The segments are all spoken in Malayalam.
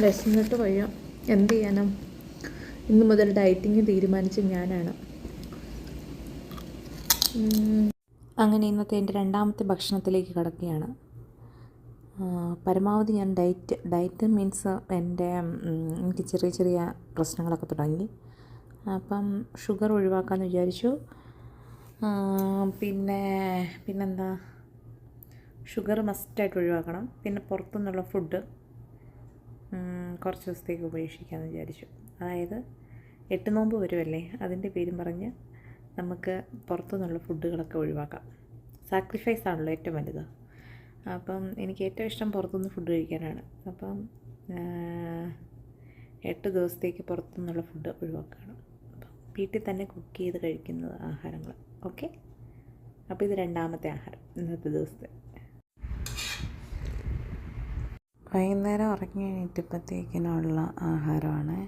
വിശന്നിട്ട് വയ്യ എന്ത് ചെയ്യാനും? ഇന്ന് മുതൽ ഡയറ്റിങ് തീരുമാനിച്ച ഞാനാണ്. അങ്ങനെ ഇന്നത്തെ എന്റെ രണ്ടാമത്തെ ഭക്ഷണത്തിലേക്ക് കടക്കുകയാണ്. പരമാവധി ഞാൻ ഡയറ്റ് ഡയറ്റ് മീൻസ് എന്റെ എനിക്ക് ചെറിയ ചെറിയ പ്രശ്നങ്ങളൊക്കെ തുടങ്ങി. അപ്പം ഷുഗർ ഒഴിവാക്കാമെന്ന് വിചാരിച്ചു. പിന്നെ പിന്നെന്താ? ഷുഗർ മസ്റ്റായിട്ട് ഒഴിവാക്കണം. പിന്നെ പുറത്തുനിന്നുള്ള ഫുഡ്. കുറച്ച് ദിവസത്തേക്ക് ഉപേക്ഷിക്കാമെന്ന് വിചാരിച്ചു. അതായത് എട്ട് നോമ്പ് വരുമല്ലേ അതിന്റെ പേരും പറഞ്ഞ് നമുക്ക് പുറത്തുനിന്നുള്ള ഫുഡുകളൊക്കെ ഒഴിവാക്കാം. സാക്രിഫൈസ് ആണല്ലോ ഏറ്റവും വലുത്. അപ്പം എനിക്ക് ഏറ്റവും ഇഷ്ടം പുറത്തുനിന്ന് ഫുഡ് കഴിക്കാനാണ്. അപ്പം എട്ട് ദിവസത്തേക്ക് പുറത്തുനിന്നുള്ള ഫുഡ് ഒഴിവാക്കുകയാണ്. അപ്പം വീട്ടിൽ തന്നെ കുക്ക് ചെയ്ത് കഴിക്കുന്നത് ആഹാരങ്ങൾ. ഓക്കെ? അപ്പോൾ ഇത് രണ്ടാമത്തെ ആഹാരം ഇന്നത്തെ ദിവസത്തെ. വൈകുന്നേരം ഉറങ്ങി എണീറ്റപ്പോഴത്തേക്കിനുള്ള ആഹാരമാണ്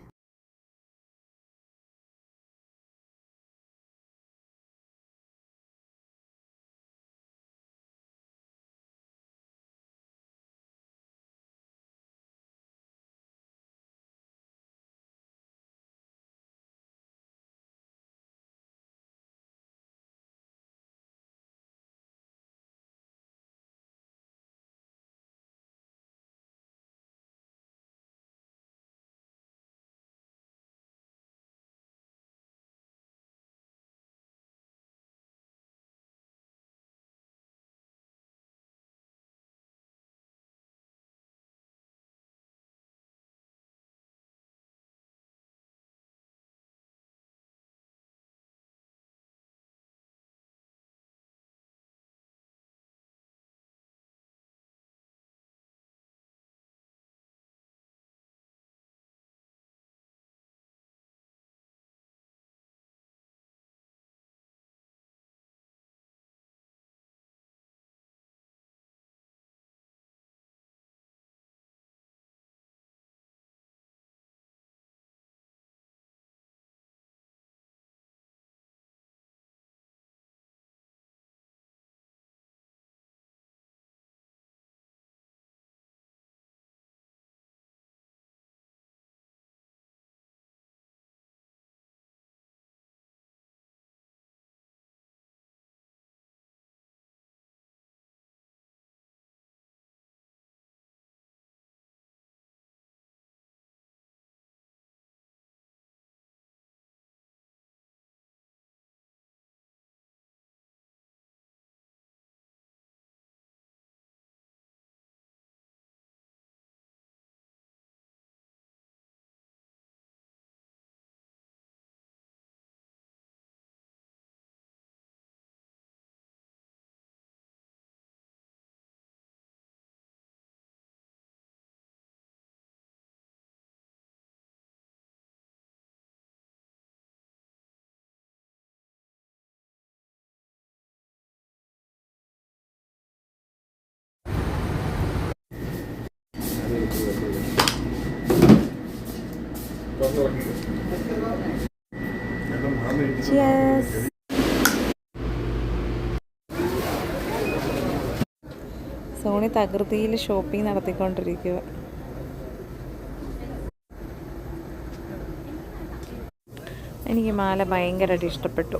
സോണി തകൃതിയിൽ ഷോപ്പിംഗ് നടത്തിക്കൊണ്ടിരിക്കുക എനിക്ക് മാല ഭയങ്കരമായിട്ട് ഇഷ്ടപ്പെട്ടു.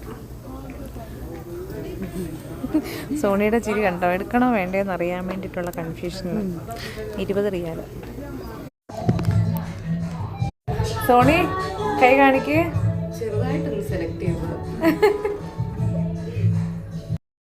സോണിയുടെ ചിരി കണ്ടോ? എടുക്കണോ വേണ്ടേന്ന് അറിയാൻ വേണ്ടിയിട്ടുള്ള കൺഫ്യൂഷൻ ഇരുപത് റിയാൽ. സോണി കൈ കാണിക്ക്. ചെറുതായിട്ടൊന്ന് സെലക്ട് ചെയ്തത്